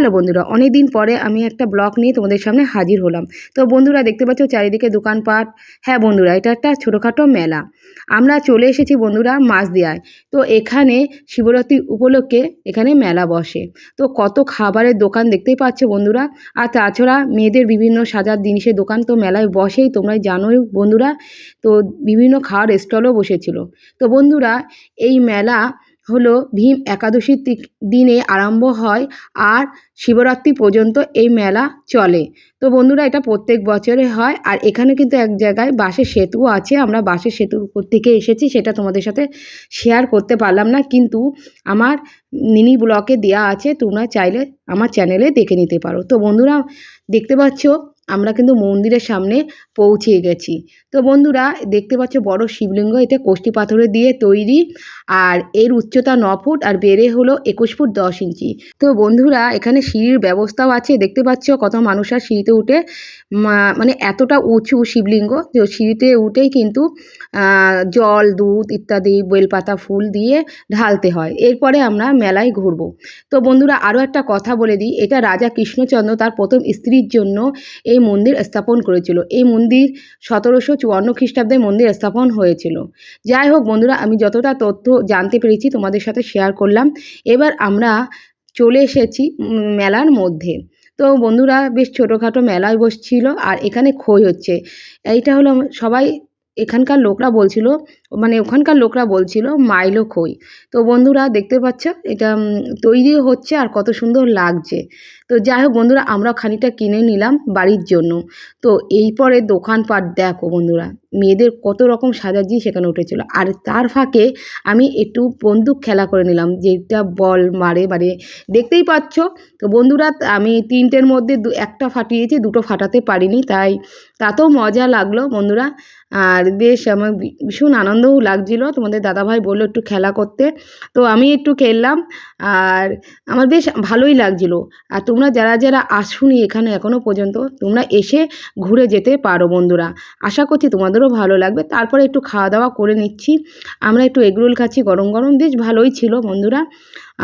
Hello বন্ধুরা অনেক দিন পরে আমি একটা ব্লগ নিয়ে তোমাদের সামনে হাজির হলাম। তো বন্ধুরা দেখতে পাচ্ছ চারিদিকে দোকানপাট। হ্যাঁ বন্ধুরা, এটা একটা ছোটোখাটো মেলা। আমরা চলে এসেছি বন্ধুরা মাঝদিয়ায় তো এখানে শিবরাত্রি উপলক্ষে এখানে মেলা বসে। তো কত খাবারের দোকান দেখতেই পাচ্ছ বন্ধুরা। আর তাছাড়া মেয়েদের বিভিন্ন সাজার জিনিসের দোকান তো মেলায় বসেই তোমরা জানোই বন্ধুরা। তো বিভিন্ন খাওয়ার স্টলও বসেছিল। তো বন্ধুরা, এই মেলা হলো ভীম একাদশীর দিনে আরম্ভ হয় আর শিবরাত্রি পর্যন্ত এই মেলা চলে। তো বন্ধুরা, এটা প্রত্যেক বছরে হয় আর এখানে কিন্তু এক জায়গায় বাঁশের সেতুও আছে। আমরা বাঁশের সেতুর উপর থেকে এসেছি, সেটা তোমাদের সাথে শেয়ার করতে পারলাম না। কিন্তু আমার মিনি ব্লকে দেওয়া আছে, তোমরা চাইলে আমার চ্যানেলে দেখে নিতে পারো। তো বন্ধুরা, দেখতে পাচ্ছ আমরা কিন্তু মন্দিরের সামনে পৌঁছে গেছি। তো বন্ধুরা, দেখতে পাচ্ছ বড় শিবলিঙ্গ এটা কোষ্টি পাথরে দিয়ে তৈরি। আর এর উচ্চতা ন ফুট আর বেড়ে হলো একুশ ফুট দশ ইঞ্চি। তো বন্ধুরা, এখানে সিঁড়ির ব্যবস্থাও আছে। দেখতে পাচ্ছ কত মানুষ আর সিঁড়িতে উঠে। মানে এতটা উঁচু শিবলিঙ্গ যে সিঁড়িতে উঠেই কিন্তু জল, দুধ ইত্যাদি, বেলপাতা, ফুল দিয়ে ঢালতে হয়। এরপরে আমরা মেলায় ঘুরবো। তো বন্ধুরা আরও একটা কথা বলে দিই। এটা রাজা কৃষ্ণচন্দ্র তার প্রথম স্ত্রীর জন্য এই মন্দির স্থাপন করেছিল। এই মন্দির সতেরোশো চুয়ান্ন খ্রিস্টাব্দে মন্দির স্থাপন হয়েছিল। যাই হোক বন্ধুরা, আমি যতটা তথ্য জানতে পেরেছি তোমাদের সাথে শেয়ার করলাম। এবার আমরা চলে এসেছি মেলার মধ্যে। তো বন্ধুরা, বেশ ছোটোখাটো মেলায় বসছিল আর এখানে খই হচ্ছে। এইটা হলো সবাই এখানকার লোকরা বলছিল মানে ওখানকার লোকরা বলছিল, মাইলো খই। তো বন্ধুরা, দেখতে পাচ্ছ? এটা তৈরি হচ্ছে আর কত সুন্দর লাগছে। তো যাই হোক বন্ধুরা, আমরা খানিকটা কিনে নিলাম বাড়ির জন্য। তো এই পরে দোকানপাট দেখো বন্ধুরা, মেয়েদের কত রকম সাজার জিনিস সেখানে উঠেছিল। আর তার ফাঁকে আমি একটু বন্দুক খেলা করে নিলাম, যেটা বল মারে মানে দেখতেই পাচ্ছ? তো বন্ধুরা, আমি তিনটের মধ্যে দু, একটা ফাটিয়েছি, দুটো ফাটাতে পারিনি, তাই তাতেও মজা লাগল বন্ধুরা। আর বেশ আমার ভীষণ ভীষণ আনন্দও লাগছিল। তোমাদের দাদাভাই বলল একটু খেলা করতে। তো আমি একটু খেললাম আর আমার বেশ ভালোই লাগছিল। আর তোমরা যারা যারা আসুনি এখানে এখনও পর্যন্ত, তোমরা এসে ঘুরে যেতে পারো বন্ধুরা। আশা করছি তোমাদেরও ভালো লাগবে। তারপরে একটু খাওয়া দাওয়া করে নিচ্ছি। আমরা একটু এগরোল খাচ্ছি, গরম গরম। বেশ ভালোই ছিল বন্ধুরা।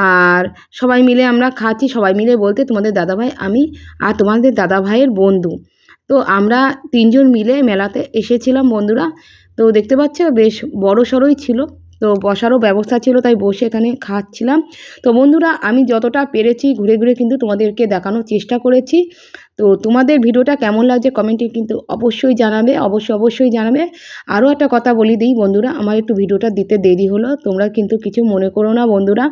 আর সবাই মিলে আমরা খাচ্ছি, সবাই মিলে বলতে তোমাদের দাদাভাই, আমি আর তোমাদের দাদাভাইয়ের বন্ধু। তো আমরা তিনজন মিলে মেলাতে এসেছিলাম বন্ধুরা। তো দেখতে পাচ্ছ, বেশ বড় সড়োই ছিল। তো বসারও ব্যবস্থা ছিল, তাই বসে এখানে খাচ্ছিলাম। তো বন্ধুরা, আমি যতটা পেরেছি ঘুরে ঘুরে কিন্তু তোমাদেরকে দেখানোর চেষ্টা করেছি। তো তোমাদের ভিডিওটা কেমন লাগছে কমেন্টে কিন্তু অবশ্যই জানাবে, অবশ্যই অবশ্যই জানাবে। আরও একটা কথা বলি দিই বন্ধুরা, আমার একটু ভিডিওটা দিতে দেরি হলো, তোমরা কিন্তু কিছু মনে করো না বন্ধুরা।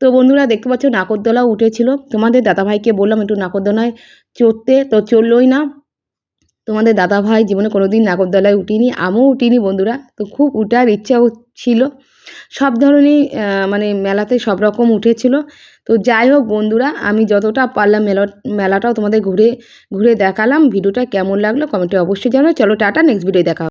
তো বন্ধুরা, দেখতে পাচ্ছ নাকরদোলা উঠেছিল। তোমাদের দাদাভাইকে বললাম, একটু নাকরদোলায় চড়তে। তো চললোই না। তোমাদের দাদা ভাই জীবনে কোনোদিন নাগরদোলায় উঠিনি, আমিও উঠিনি বন্ধুরা। তো খুব উঠার ইচ্ছাও ছিল। সব ধরনেরই মানে মেলাতে সব রকম উঠেছিল। তো যাই হোক বন্ধুরা, আমি যতটা পারলাম মেলা, মেলাটাও তোমাদের ঘুরে ঘুরে দেখালাম। ভিডিওটা কেমন লাগল কমেন্টে অবশ্যই জানো চলো টাটা নেক্সট ভিডিও দেখা।